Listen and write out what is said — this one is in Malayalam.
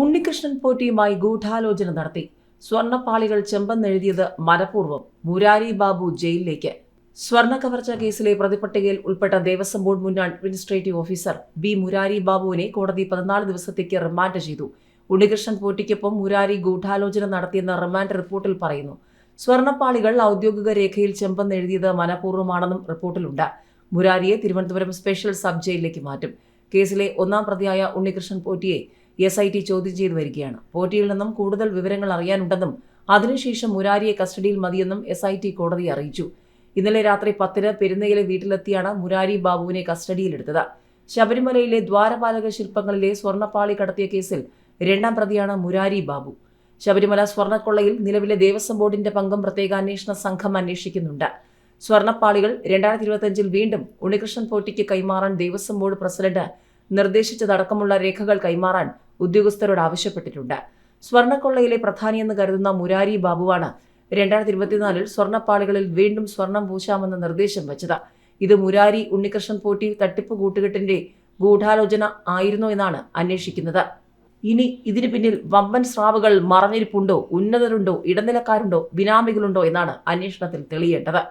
ഉണ്ണികൃഷ്ണൻ പോറ്റിയുമായി ഗൂഢാലോചന നടത്തി. സ്വർണപ്പാളികൾ ചെമ്പെന്നെഴുതിയത് മനപൂർവം മുരാരി ബാബു ജയിലിലേക്ക്. സ്വർണ കവർച്ച കേസിലെ പ്രതിപട്ടികയിൽ ഉൾപ്പെട്ട ദേവസ്വം ബോർഡ് മുൻ അഡ്മിനിസ്ട്രേറ്റീവ് ഓഫീസർ ബി മുരാരി ബാബുവിനെ കോടതി പതിനാല് ദിവസത്തേക്ക് റിമാൻഡ് ചെയ്തു. ഉണ്ണികൃഷ്ണൻ പോറ്റിക്കൊപ്പം മുരാരി ഗൂഢാലോചന നടത്തിയെന്ന റിമാൻഡ് റിപ്പോർട്ടിൽ പറയുന്നു സ്വർണപ്പാളികൾ ഔദ്യോഗിക രേഖയിൽ ചെമ്പെന്നെഴുതിയത് മനഃപൂർവമാണെന്നും റിപ്പോർട്ടിലുണ്ട്. മുരാരിയെ തിരുവനന്തപുരം സ്പെഷ്യൽ സബ് ജയിലിലേക്ക് മാറ്റും. കേസിലെ ഒന്നാം പ്രതിയായ ഉണ്ണികൃഷ്ണൻ പോറ്റിയെ എസ് ഐ ടി ചോദ്യം ചെയ്തു വരികയാണ്. പോറ്റിയിൽ നിന്നും കൂടുതൽ വിവരങ്ങൾ അറിയാനുണ്ടെന്നും അതിനുശേഷം മുരാരിയെ കസ്റ്റഡിയിൽ മതിയെന്നും എസ് ഐ ടി കോടതി അറിയിച്ചു. ഇന്നലെ രാത്രി പത്തിന് പെരുന്നയിലെ വീട്ടിലെത്തിയാണ് മുരാരി ബാബുവിനെ കസ്റ്റഡിയിലെടുത്തത്. ശബരിമലയിലെ ദ്വാരപാലക ശില്പങ്ങളിലെ സ്വർണപ്പാളി കടത്തിയ കേസിൽ രണ്ടാം പ്രതിയാണ് മുരാരി ബാബു. ശബരിമല സ്വർണക്കൊള്ളയിൽ നിലവിലെ ദേവസ്വം ബോർഡിന്റെ പങ്കും പ്രത്യേക അന്വേഷണ സംഘം അന്വേഷിക്കുന്നുണ്ട്. സ്വർണപ്പാളികൾ രണ്ടായിരത്തി ഇരുപത്തിയഞ്ചിൽ വീണ്ടും ഉണ്ണികൃഷ്ണൻ പോറ്റിക്ക് കൈമാറാൻ ദേവസ്വം ബോർഡ് പ്രസിഡന്റ് നിർദ്ദേശിച്ചതടക്കമുള്ള രേഖകൾ കൈമാറാൻ ഉദ്യോഗസ്ഥരോട് ആവശ്യപ്പെട്ടിട്ടുണ്ട്. സ്വർണക്കൊള്ളയിലെ പ്രധാനിയെന്ന് കരുതുന്ന മുരാരി ബാബുവാണ് രണ്ടായിരത്തി ഇരുപത്തിനാലിൽ സ്വർണപ്പാളികളിൽ വീണ്ടും സ്വർണം പൂശാമെന്ന നിർദ്ദേശം വച്ചത്. ഇത് മുരാരി ഉണ്ണികൃഷ്ണൻ പോറ്റി തട്ടിപ്പ് കൂട്ടുകെട്ടിന്റെ ഗൂഢാലോചന ആയിരുന്നോ എന്നാണ് അന്വേഷിക്കുന്നത്. ഇനി ഇതിനു പിന്നിൽ വമ്പൻ സ്രാവുകൾ മറഞ്ഞിരിപ്പുണ്ടോ ഉന്നതരുണ്ടോ ഇടനിലക്കാരുണ്ടോ ബിനാമികളുണ്ടോ എന്നാണ് അന്വേഷണത്തിൽ തെളിയേണ്ടത്.